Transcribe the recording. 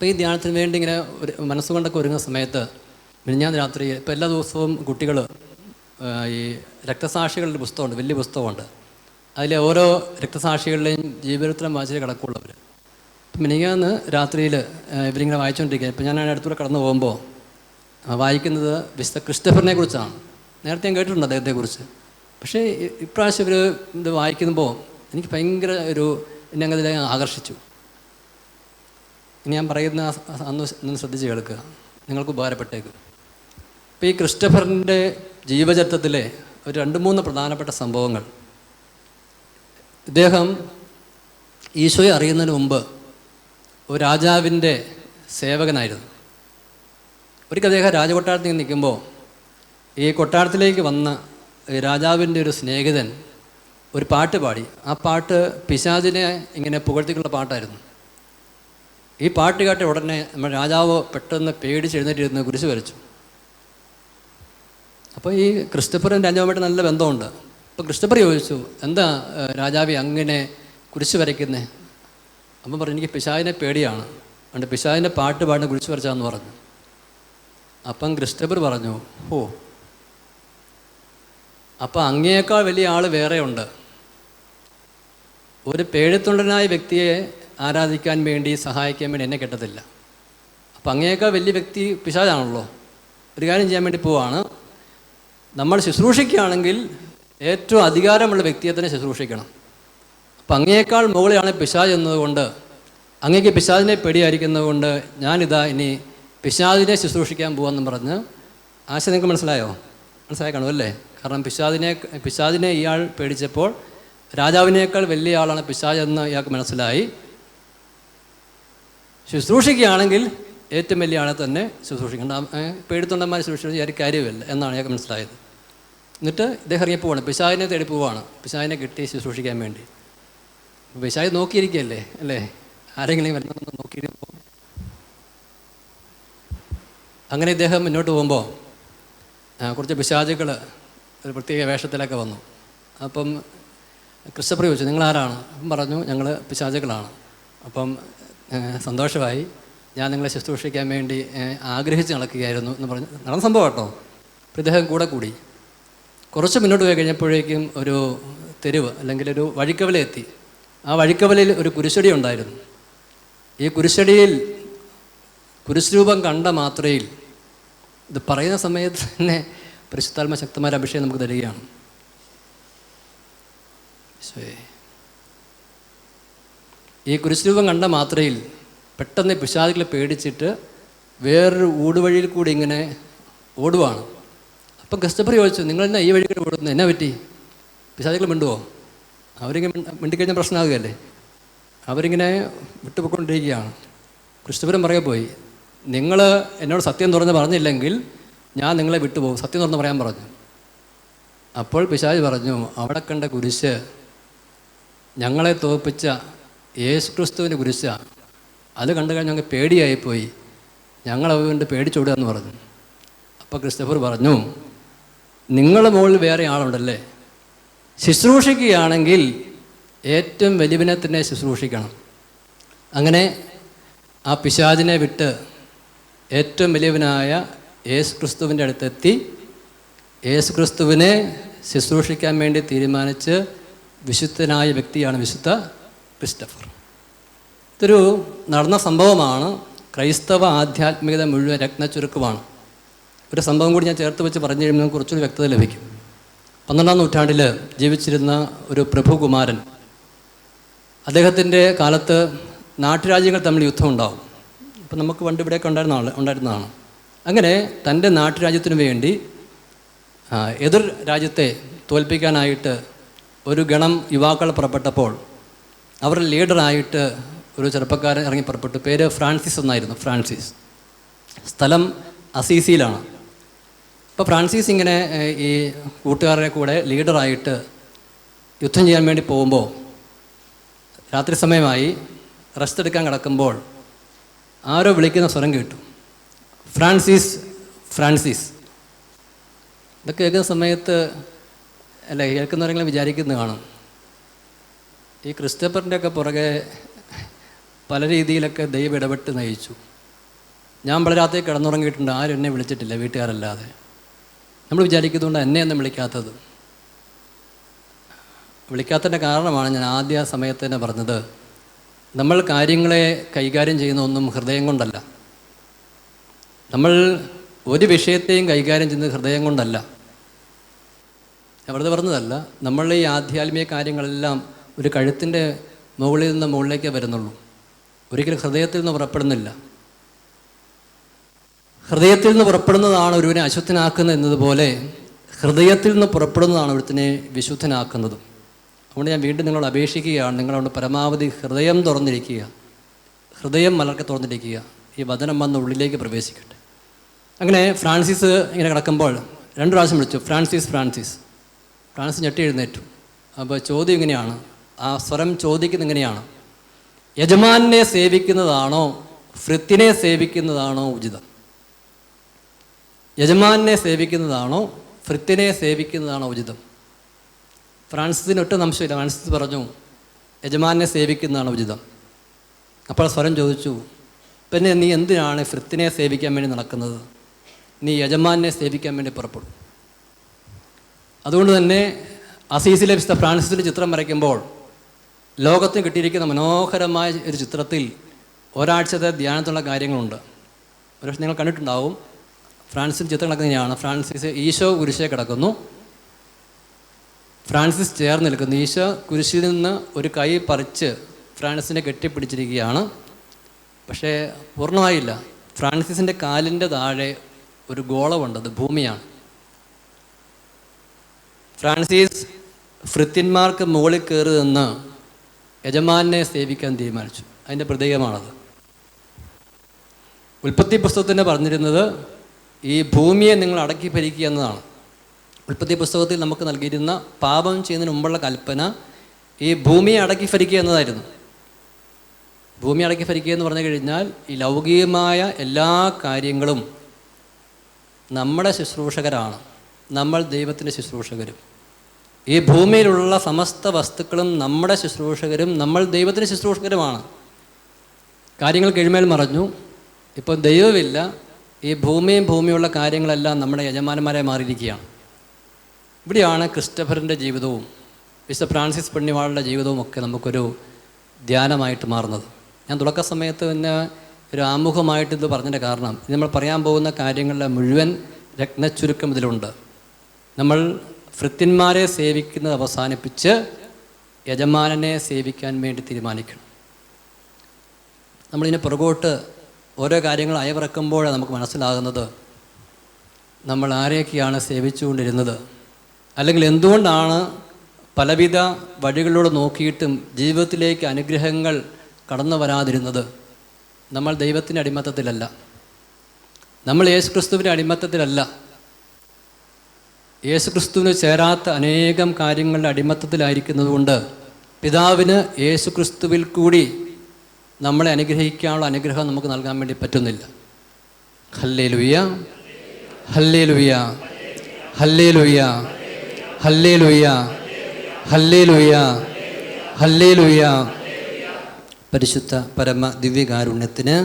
അപ്പോൾ ഈ ധ്യാനത്തിന് വേണ്ടി ഇങ്ങനെ ഒരു മനസ്സുകൊണ്ടൊക്കെ ഒരുങ്ങുന്ന സമയത്ത് മിനിഞ്ഞാന്ന് രാത്രി ഇപ്പോൾ എല്ലാ ദിവസവും കുട്ടികൾ ഈ രക്തസാക്ഷികളുടെ പുസ്തകമുണ്ട് വലിയ പുസ്തകമുണ്ട്. അതിലെ ഓരോ രക്തസാക്ഷികളുടെയും ജീവിതത്തിലും വായിച്ചിട്ട് കിടക്കുള്ളവർ മിനിഞ്ഞാന്ന് രാത്രിയിൽ ഇവരിങ്ങനെ വായിച്ചുകൊണ്ടിരിക്കുക ഇപ്പം ഞാൻ അടുത്തൂടെ കടന്നു പോകുമ്പോൾ വായിക്കുന്നത് വിശുദ്ധ ക്രിസ്റ്റഫറിനെ കുറിച്ചാണ്. നേരത്തെ ഞാൻ കേട്ടിട്ടുണ്ട് അദ്ദേഹത്തെക്കുറിച്ച് പക്ഷേ ഇപ്രാവശ്യം ഇവർ ഇത് വായിക്കുമ്പോൾ എനിക്ക് ഭയങ്കര ഒരു എന്നെ അങ്ങനെ ആകർഷിച്ചു. ഞാൻ പറയുന്ന അന്ന് ഒന്ന് ശ്രദ്ധിച്ച് കേൾക്കുക. നിങ്ങൾക്ക് ഉപകാരപ്പെട്ടേക്കും. ഇപ്പോൾ ഈ ക്രിസ്റ്റഫറിന്റെ ജീവചരിത്രത്തിലെ ഒരു രണ്ട് മൂന്ന് പ്രധാനപ്പെട്ട സംഭവങ്ങൾ. ഇദ്ദേഹം ഈശോയെ അറിയുന്നതിന് മുമ്പ് ഒരു രാജാവിന്റെ സേവകനായിരുന്നു. ഒരിക്കൽ അദ്ദേഹം രാജകൊട്ടാരത്തിൽ നിൽക്കുമ്പോൾ ഈ കൊട്ടാരത്തിലേക്ക് വന്ന രാജാവിന്റെ ഒരു സ്നേഹിതൻ ഒരു പാട്ട് പാടി. ആ പാട്ട് പിശാചിനെ ഇങ്ങനെ പുകഴ്ത്തിക്കുള്ള പാട്ടായിരുന്നു. ഈ പാട്ട് കേട്ട ഉടനെ നമ്മുടെ രാജാവ് പെട്ടെന്ന് പേടിച്ച് എഴുന്നേറ്റിരുന്ന് കുരിശ് വരച്ചു. അപ്പോൾ ഈ ക്രിസ്റ്റഫറും രാജാവുമായിട്ട് നല്ല ബന്ധമുണ്ട്. അപ്പോൾ ക്രിസ്റ്റഫർ ചോദിച്ചു എന്താ രാജാവ് അങ്ങനെ കുരിശ് വരയ്ക്കുന്നേ? അപ്പം പറഞ്ഞു എനിക്ക് പിശാവിനെ പേടിയാണ്. അതുകൊണ്ട് പിശാവിന്റെ പാട്ട് പാടുന്ന കുരിശ് വരച്ചാന്ന് പറഞ്ഞു. അപ്പം ക്രിസ്റ്റഫർ പറഞ്ഞു ഓ അപ്പം അങ്ങേക്കാൾ വലിയ ആൾ വേറെ ഉണ്ട് ഒരു പേഴത്തുണ്ടനായ വ്യക്തിയെ ആരാധിക്കാൻ വേണ്ടി സഹായിക്കാൻ വേണ്ടി എന്നെ കിട്ടത്തില്ല. അപ്പം അങ്ങേക്ക വലിയ വ്യക്തി പിശാചാണല്ലോ. ഒരു കാര്യം ചെയ്യാൻ വേണ്ടി പോവാണ്. നമ്മൾ ശുശ്രൂഷിക്കുകയാണെങ്കിൽ ഏറ്റവും അധികാരമുള്ള വ്യക്തിയെ തന്നെ ശുശ്രൂഷിക്കണം. അപ്പം അങ്ങേക്കാൾ മുകളിലാണ് പിശാജ് എന്നതുകൊണ്ട് അങ്ങേക്ക് പിശാജിനെ പേടിയായിരിക്കുന്നത് കൊണ്ട് ഞാനിതാ ഇനി പിശാജിനെ ശുശ്രൂഷിക്കാൻ പോകാമെന്ന് പറഞ്ഞ് ആശ നിങ്ങൾക്ക് മനസ്സിലായോ? മനസ്സിലായി കാണും അല്ലേ? കാരണം പിശാദിനെ പിശാദിനെ ഇയാൾ പേടിച്ചപ്പോൾ രാജാവിനേക്കാൾ വലിയ ആളാണ് പിശാജ് എന്ന് ഇയാൾക്ക് മനസ്സിലായി. ശുശ്രൂഷിക്കുകയാണെങ്കിൽ ഏറ്റവും വലിയ ആളെ തന്നെ ശുശ്രൂഷിക്കേണ്ട പേടിത്തൊണ്ടന്മാരെ ശുശ്രൂഷിച്ച് ഒരു കാര്യമില്ല എന്നാണ് ഞാൻ മനസ്സിലായത്. എന്നിട്ട് ഇദ്ദേഹം ഇറങ്ങി പോവാണ്. പിശാവിനെ തേടി പോവാണ്. പിശാവിനെ കിട്ടി ശുശ്രൂഷിക്കാൻ വേണ്ടി. പിശാവ് നോക്കിയിരിക്കുകയല്ലേ അല്ലേ? ആരെങ്കിലും വരണമെന്ന് നോക്കിയിരിക്കുമ്പോൾ അങ്ങനെ ഇദ്ദേഹം മുന്നോട്ട് പോകുമ്പോൾ കുറച്ച് പിശാചുകൾ ഒരു പ്രത്യേക വേഷത്തിലൊക്കെ വന്നു. അപ്പം ക്രിസ്തപ്രി ചോദിച്ചു നിങ്ങൾ ആരാണ് പറഞ്ഞു ഞങ്ങൾ പിശാചുക്കളാണ് അപ്പം സന്തോഷമായി. ഞാൻ നിങ്ങളെ ശുശ്രൂഷിക്കാൻ വേണ്ടി ആഗ്രഹിച്ച് നടക്കുകയായിരുന്നു എന്ന് പറഞ്ഞു നടന്ന സംഭവം കേട്ടോ. പ്രദേഹം കൂടെ കൂടി. കുറച്ച് മുന്നോട്ട് പോയി കഴിഞ്ഞപ്പോഴേക്കും ഒരു തെരുവ് അല്ലെങ്കിൽ ഒരു വഴിക്കവല എത്തി. ആ വഴിക്കവലയിൽ ഒരു കുരിശടി ഉണ്ടായിരുന്നു. ഈ കുരിശടിയിൽ കുരിശുരൂപം കണ്ട മാത്രയിൽ ഇത് പറയുന്ന സമയത്ത് തന്നെ പരിശുദ്ധാത്മ ശക്തമായ അഭിഷേകം നമുക്ക് തരികയാണ്. ഈശോയേ. ഈ കുരിശുരൂപം കണ്ട മാത്രയിൽ പെട്ടെന്ന് പിശാചുകളെ പേടിച്ചിട്ട് വേറൊരു ഊടുവഴിയിൽ കൂടി ഇങ്ങനെ ഓടുവാണ്. അപ്പം ക്രിസ്റ്റഫർ ചോദിച്ചു നിങ്ങൾ എന്നാ ഈ വഴി കൂടി ഓടുന്നത് എന്നാ പറ്റി? പിശാചുകൾ മിണ്ടുവോ? അവരിങ്ങനെ മിണ്ട- മിണ്ടിക്കഴിഞ്ഞാൽ പ്രശ്നമാകുകയല്ലേ? അവരിങ്ങനെ വിട്ടുപോയിക്കൊണ്ടിരിക്കുകയാണ്. ക്രിസ്തുപുരം പറയാൻ പോയി. നിങ്ങൾ എന്നോട് സത്യം തുറന്ന് പറഞ്ഞില്ലെങ്കിൽ ഞാൻ നിങ്ങളെ വിട്ടുപോകും. സത്യം തുറന്ന് പറയാൻ പറഞ്ഞു. അപ്പോൾ പിശാജ് പറഞ്ഞു അവിടെ കണ്ട കുരിശ് ഞങ്ങളെ തോൽപ്പിച്ച യേശു ക്രിസ്തുവിന്റെ കുരിശ. അത് കണ്ടു കഴിഞ്ഞ് ഞങ്ങൾക്ക് പേടിയായിപ്പോയി. ഞങ്ങൾ അതുകൊണ്ട് പേടിച്ചോടുക എന്ന് പറഞ്ഞു. അപ്പോൾ ക്രിസ്തഫർ പറഞ്ഞു നിങ്ങളുടെ മുകളിൽ വേറെ ആളുണ്ടല്ലേ? ശുശ്രൂഷിക്കുകയാണെങ്കിൽ ഏറ്റവും വലിയവനെ തന്നെ ശുശ്രൂഷിക്കണം. അങ്ങനെ ആ പിശാചിനെ വിട്ട് ഏറ്റവും വലിയവനായ യേശു ക്രിസ്തുവിന്റെ അടുത്തെത്തി. യേശു ക്രിസ്തുവിനെ ശുശ്രൂഷിക്കാൻ വേണ്ടി തീരുമാനിച്ച് വിശുദ്ധനായ വ്യക്തിയാണ് വിശുദ്ധ ക്രിസ്റ്റഫർ ഇതൊരു നടന്ന സംഭവമാണ്. ക്രൈസ്തവ ആധ്യാത്മികത മുഴുവൻ രത്നച്ചുരുക്കമാണ് ഒരു സംഭവം കൂടി ഞാൻ ചേർത്ത് വെച്ച് പറഞ്ഞു കഴിയുമ്പോൾ കുറച്ചൊരു വ്യക്തത ലഭിക്കും. പന്ത്രണ്ടാം നൂറ്റാണ്ടിൽ ജീവിച്ചിരുന്ന ഒരു പ്രഭുകുമാരൻ. അദ്ദേഹത്തിന്റെ കാലത്ത് നാട്ടുരാജ്യങ്ങൾ തമ്മിൽ യുദ്ധം ഉണ്ടാവും. ഇപ്പം നമുക്ക് പണ്ട് ഇവിടെയൊക്കെ ഉണ്ടായിരുന്ന ആൾ ഉണ്ടായിരുന്നതാണ്. അങ്ങനെ തന്റെ നാട്ടുരാജ്യത്തിനു വേണ്ടി എതിർ രാജ്യത്തെ തോൽപ്പിക്കാനായിട്ട് ഒരു ഗണം യുവാക്കൾ പുറപ്പെട്ടപ്പോൾ അവരുടെ ലീഡറായിട്ട് ഒരു ചെറുപ്പക്കാരൻ ഇറങ്ങി പുറപ്പെട്ടു. പേര് ഫ്രാൻസിസ് എന്നായിരുന്നു ഫ്രാൻസിസ്. സ്ഥലം അസീസിയിലാണ്. അപ്പോൾ ഫ്രാൻസിസ് ഇങ്ങനെ ഈ കൂട്ടുകാരുടെ കൂടെ ലീഡറായിട്ട് യുദ്ധം ചെയ്യാൻ വേണ്ടി പോകുമ്പോൾ രാത്രി സമയമായി റെസ്റ്റ് എടുക്കാൻ കിടക്കുമ്പോൾ ആരോ വിളിക്കുന്ന സ്വരം കേട്ടു. Francis Francis. ഇതൊക്കെ കേൾക്കുന്ന സമയത്ത് അല്ല കേൾക്കുന്നവരെങ്കിലും വിചാരിക്കുന്നത് കാണും. ഈ ക്രിസ്റ്റഫറിന്റെ ഒക്കെ പുറകെ പല രീതിയിലൊക്കെ ദൈവം ഇടപെട്ട് നയിച്ചു. ഞാൻ വളരാത്തേ കിടന്നുറങ്ങിയിട്ടുണ്ട് ആരും എന്നെ വിളിച്ചിട്ടില്ല വീട്ടുകാരല്ലാതെ. നമ്മൾ വിചാരിക്കുന്നതുകൊണ്ട് എന്നെ ഒന്നും വിളിക്കാത്തത്. വിളിക്കാത്തതിന്റെ കാരണമാണ് ഞാൻ ആദ്യ സമയത്ത് തന്നെ പറഞ്ഞത് നമ്മൾ കാര്യങ്ങളെ കൈകാര്യം ചെയ്യുന്ന ഒന്നും ഹൃദയം കൊണ്ടല്ല. നമ്മൾ ഒരു വിഷയത്തെയും കൈകാര്യം ചെയ്യുന്നത് ഹൃദയം കൊണ്ടല്ല. ഞാൻ വെറുതെ പറഞ്ഞതല്ല നമ്മൾ ഈ ആധ്യാത്മിക കാര്യങ്ങളെല്ലാം ഒരു കഴുത്തിന്റെ മുകളിൽ നിന്ന് മുകളിലേക്ക് വരുന്നുള്ളൂ. ഒരിക്കലും ഹൃദയത്തിൽ നിന്ന് പുറപ്പെടുന്നില്ല. ഹൃദയത്തിൽ നിന്ന് പുറപ്പെടുന്നതാണ് ഒരുവനെ അശുദ്ധനാക്കുന്നത് എന്നതുപോലെ ഹൃദയത്തിൽ നിന്ന് പുറപ്പെടുന്നതാണ് ഒരുത്തിനെ വിശുദ്ധനാക്കുന്നതും. അതുകൊണ്ട് ഞാൻ വീണ്ടും നിങ്ങളോട് അപേക്ഷിക്കുകയാണ് നിങ്ങളോട് പരമാവധി ഹൃദയം തുറന്നിരിക്കുക. ഹൃദയം മലർക്കെ തുറന്നിരിക്കുക. ഈ വചനം വന്ന് ഉള്ളിലേക്ക് പ്രവേശിക്കട്ടെ. അങ്ങനെ ഫ്രാൻസിസ് ഇങ്ങനെ കിടക്കുമ്പോൾ രണ്ട് പ്രാവശ്യം വിളിച്ചു ഫ്രാൻസിസ് ഫ്രാൻസിസ്. ഫ്രാൻസിസ് ഞെട്ടി എഴുന്നേറ്റു. അപ്പോൾ ചോദ്യം ഇങ്ങനെയാണ് ആ സ്വരം ചോദിക്കുന്നത് ഇങ്ങനെയാണ് യജമാനെ സേവിക്കുന്നതാണോ ഫ്രിത്തിനെ സേവിക്കുന്നതാണോ ഉചിതം? യജമാനെ സേവിക്കുന്നതാണോ ഫ്രിത്തിനെ സേവിക്കുന്നതാണോ ഉചിതം? ഫ്രാൻസിന് ഒട്ടും സംശയമില്ല. ഫ്രാൻസിസ് പറഞ്ഞു യജമാനെ സേവിക്കുന്നതാണ് ഉചിതം. അപ്പോൾ സ്വരം ചോദിച്ചു പിന്നെ നീ എന്തിനാണ് ഫ്രിത്തിനെ സേവിക്കാൻ വേണ്ടി നടക്കുന്നത്? നീ യജമാനെ സേവിക്കാൻ വേണ്ടി പുറപ്പെടും. അതുകൊണ്ട് തന്നെ അസീസിലെ വിശുദ്ധ ഫ്രാൻസിസിന്റെ ചിത്രം വരയ്ക്കുമ്പോൾ ലോകത്തിന് കിട്ടിയിരിക്കുന്ന മനോഹരമായ ഒരു ചിത്രത്തിൽ ഒരാഴ്ചത്തെ ധ്യാനത്തിലുള്ള കാര്യങ്ങളുണ്ട്. ഒരുപക്ഷെ നിങ്ങൾ കണ്ടിട്ടുണ്ടാവും ഫ്രാൻസിന്റെ ചിത്രം കിടക്കുന്നതാണ് ഫ്രാൻസിസ് ഈശോ കുരിശേ കിടക്കുന്നു. ഫ്രാൻസിസ് ചേർന്ന് നിൽക്കുന്നു. ഈശോ കുരിശിൽ നിന്ന് ഒരു കൈ പറിച്ച് ഫ്രാൻസിനെ കെട്ടിപ്പിടിച്ചിരിക്കുകയാണ്. പക്ഷേ പൂർണമായില്ല. ഫ്രാൻസിസിന്റെ കാലിന്റെ താഴെ ഒരു ഗോളമുണ്ട്. ഭൂമിയാണ്. ഫ്രാൻസിസ് ഫ്രിത്യന്മാർക്ക് മുകളിൽ കയറി നിന്ന് യജമാനെ സേവിക്കാൻ തീരുമാനിച്ചു. അതിന്റെ പ്രതീകമാണത്. ഉൽപ്പത്തി പുസ്തകത്തിന് പറഞ്ഞിരുന്നത് ഈ ഭൂമിയെ നിങ്ങൾ അടക്കി ഭരിക്കുക എന്നതാണ്. ഉൽപ്പത്തി പുസ്തകത്തിൽ നമുക്ക് നൽകിയിരുന്ന പാപം ചെയ്യുന്നതിന് മുമ്പുള്ള കൽപ്പന ഈ ഭൂമിയെ അടക്കി ഭരിക്കുക എന്നതായിരുന്നു. ഭൂമി അടക്കി ഭരിക്കുക എന്ന് പറഞ്ഞു കഴിഞ്ഞാൽ ഈ ലൗകികമായ എല്ലാ കാര്യങ്ങളും നമ്മുടെ ശുശ്രൂഷകരാണ്. നമ്മൾ ദൈവത്തിന്റെ ശുശ്രൂഷകരും. ഈ ഭൂമിയിലുള്ള സമസ്ത വസ്തുക്കളും നമ്മുടെ ശുശ്രൂഷകരും നമ്മൾ ദൈവത്തിന് ശുശ്രൂഷകരുമാണ്. കാര്യങ്ങൾ കിഴിമേൽ മറഞ്ഞു. ഇപ്പോൾ ദൈവമില്ല ഈ ഭൂമിയും ഭൂമിയുള്ള കാര്യങ്ങളെല്ലാം നമ്മുടെ യജമാനന്മാരെ മാറിയിരിക്കുകയാണ്. ഇവിടെയാണ് ക്രിസ്റ്റഫറിന്റെ ജീവിതവും വിശുദ്ധ ഫ്രാൻസിസ് പെണ്ണിവാളുടെ ജീവിതവും ഒക്കെ നമുക്കൊരു ധ്യാനമായിട്ട് മാറുന്നത്. ഞാൻ തുടക്ക സമയത്ത് തന്നെ ഒരു ആമുഖമായിട്ട് ഇത് പറഞ്ഞതിന്റെ കാരണം നമ്മൾ പറയാൻ പോകുന്ന കാര്യങ്ങളുടെ മുഴുവൻ രത്നച്ചുരുക്കം ഇതിലുണ്ട്. നമ്മൾ ഭൃത്യന്മാരെ സേവിക്കുന്നത് അവസാനിപ്പിച്ച് യജമാനനെ സേവിക്കാൻ വേണ്ടി തീരുമാനിക്കണം. നമ്മളിതിനെ പുറകോട്ട് ഓരോ കാര്യങ്ങൾ അയവിറക്കുമ്പോഴാണ് നമുക്ക് മനസ്സിലാകുന്നത് നമ്മൾ ആരെയൊക്കെയാണ് സേവിച്ചുകൊണ്ടിരുന്നത്. അല്ലെങ്കിൽ എന്തുകൊണ്ടാണ് പലവിധ വഴികളിലൂടെ നോക്കിയിട്ടും ജീവിതത്തിലേക്ക് അനുഗ്രഹങ്ങൾ കടന്നു വരാതിരുന്നത്? നമ്മൾ ദൈവത്തിന്റെ അടിമത്തത്തിലല്ല. നമ്മൾ യേശുക്രിസ്തുവിന്റെ അടിമത്തത്തിലല്ല. യേശുക്രിസ്തുവിന് ചേരാത്ത അനേകം കാര്യങ്ങളുടെ അടിമത്തത്തിലായിരിക്കുന്നതുകൊണ്ട് പിതാവിന് യേശുക്രിസ്തുവിൽ കൂടി നമ്മളെ അനുഗ്രഹിക്കാനുള്ള അനുഗ്രഹം നമുക്ക് നൽകാൻ വേണ്ടി പറ്റുന്നില്ല. ഹല്ലേ ലുയ്യ ഹല്ലേ ലുയ്യ ഹല്ലേ ലുയ്യ ഹല്ലേ ലുയ്യ ഹല്ലേ ഹല്ലേ പരിശുദ്ധ പരമ ദിവ്യകാരുണ്യത്തിന്